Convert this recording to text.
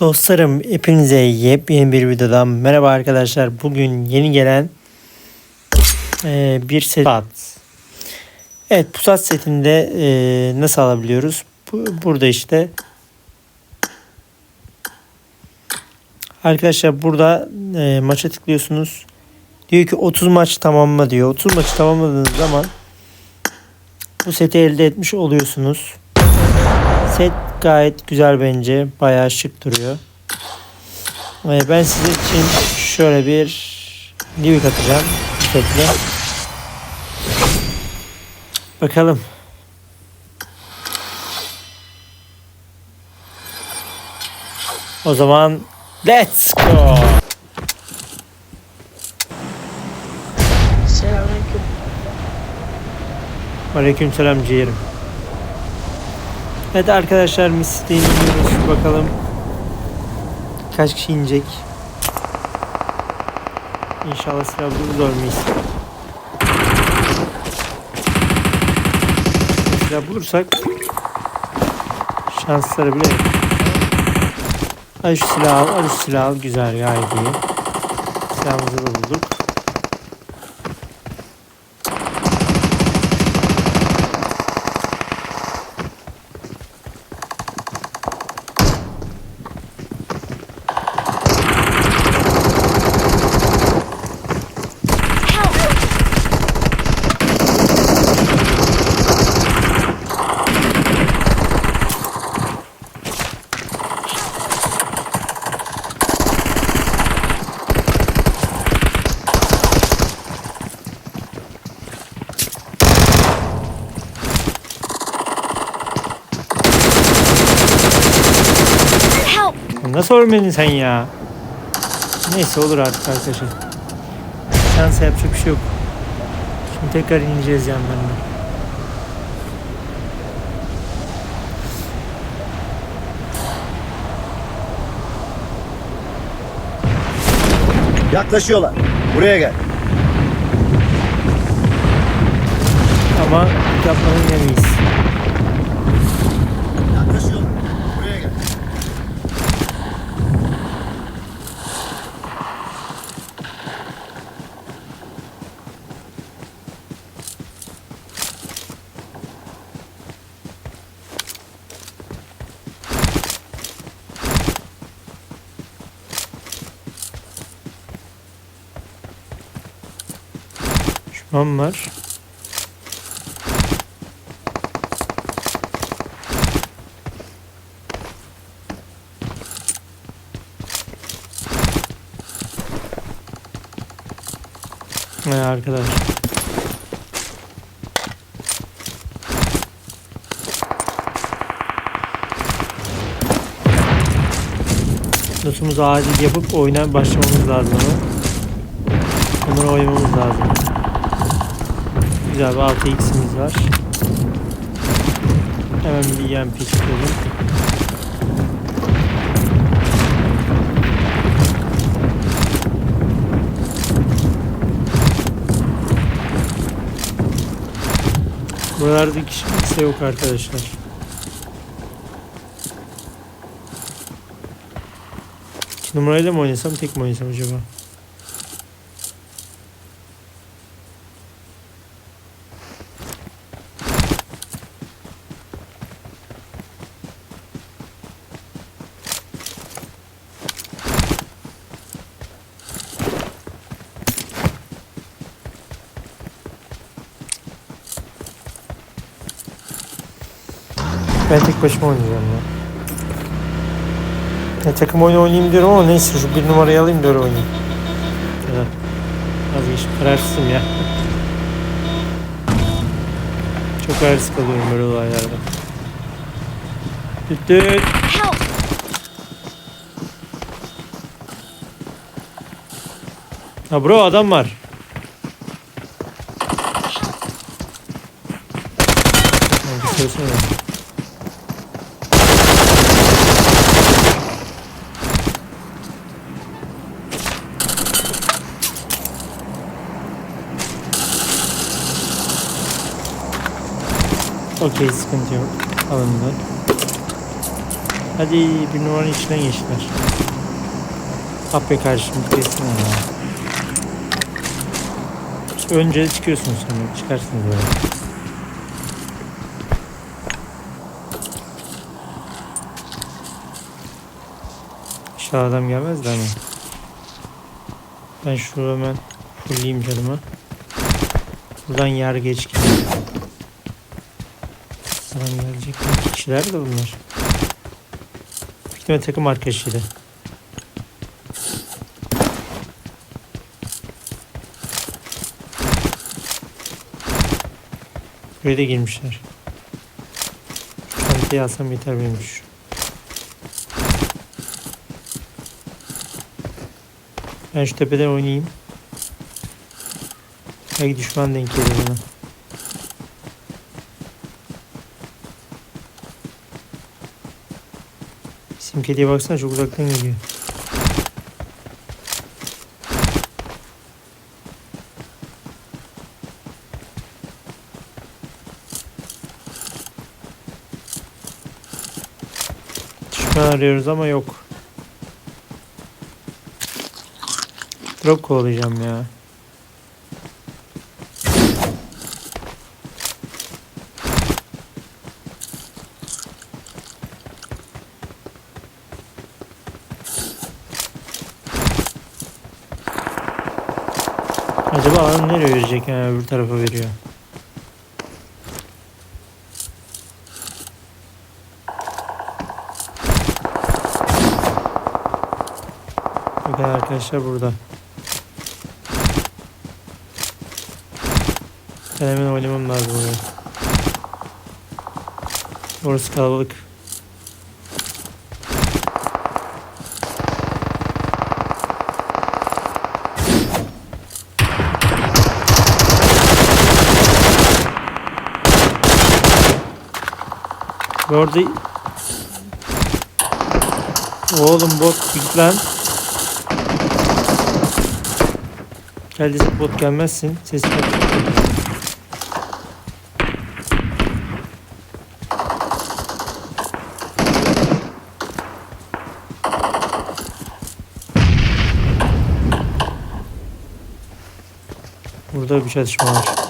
Dostlarım hepinize yepyeni bir videodan merhaba arkadaşlar. Bugün yeni gelen e, bir set. Evet pusat setinde e, nasıl alabiliyoruz? Bu, burada işte. Arkadaşlar burada e, maça tıklıyorsunuz. Diyor ki 30 maç tamamla diyor. 30 maçı tamamladığınız zaman bu seti elde etmiş oluyorsunuz. Set gayet güzel bence. Bayağı şık duruyor. Ee, Ben sizin için şöyle bir livik atacağım. setle. Bakalım. O zaman let's go. Selamünaleyküm. Aleyküm selam ciğerim. Evet arkadaşlar misliğini iniyoruz. Bakalım kaç kişi inecek. İnşallah silah buluruz muyuz? Silah bulursak şansları bile yok. Al şu silahı al, al şu silahı al. Güzel gayet iyi. Silahımızı da bulduk. Help! Nasıl ölmedin sen ya? Neyse olur artık arkadaşlar. Şansa yapacak bir şey yok. Şimdi tekrar ineceğiz yanlarına. Yaklaşıyorlar. Buraya gel. Ama yapmanın yemeyiz. Var. Ne arkadaş. Notumuzu acil yapıp oyuna başlamamız lazım ama. Onları oynamamız lazım. Güzel bir 6x'imiz var. Hemen bir EMP çıkalım. Buralarda kişi kimse yok arkadaşlar. İki numarayla mı oynasam tek mi oynasam acaba? Ben tek başıma oynayacağım ya. ya takım oyunu oynayayım diyorum ama neyse şu bir numarayı alayım da öyle oynayayım. Ya da vazgeçtim. Kararsızım ya. Çok kararsız kalıyorum böyle olaylarda. Düt. Help! Ha bro adam var. Kanka Okey sıkıntı yok. Alındı. Hadi bir numaranın içinden geçtiler. Be kardeşim kesin ya. Önce çıkıyorsun sonra çıkarsınız böyle. İnşallah adam gelmez de ama. Ben şurada hemen fulleyim canımı. Buradan yer geç gidiyor. Adam gelecek. Kişiler de bunlar. Büyük takım arkadaşıydı. Da girmişler. Çantayı alsam yeter benim şu. Ben şu tepeden oynayayım. Belki düşman denk gelir bana. Bizim kediye baksana çok uzaktan geliyor. Düşman arıyoruz ama yok. Drop kovalayacağım ya. Alan nereye verecek yani öbür tarafa veriyor. Bakın arkadaşlar burada. Ben hemen oynamam lazım oraya. Orası kalabalık. Orada Oğlum bot git lan. Geldiyse bot gelmezsin. Ses ver. Burada bir çatışma var.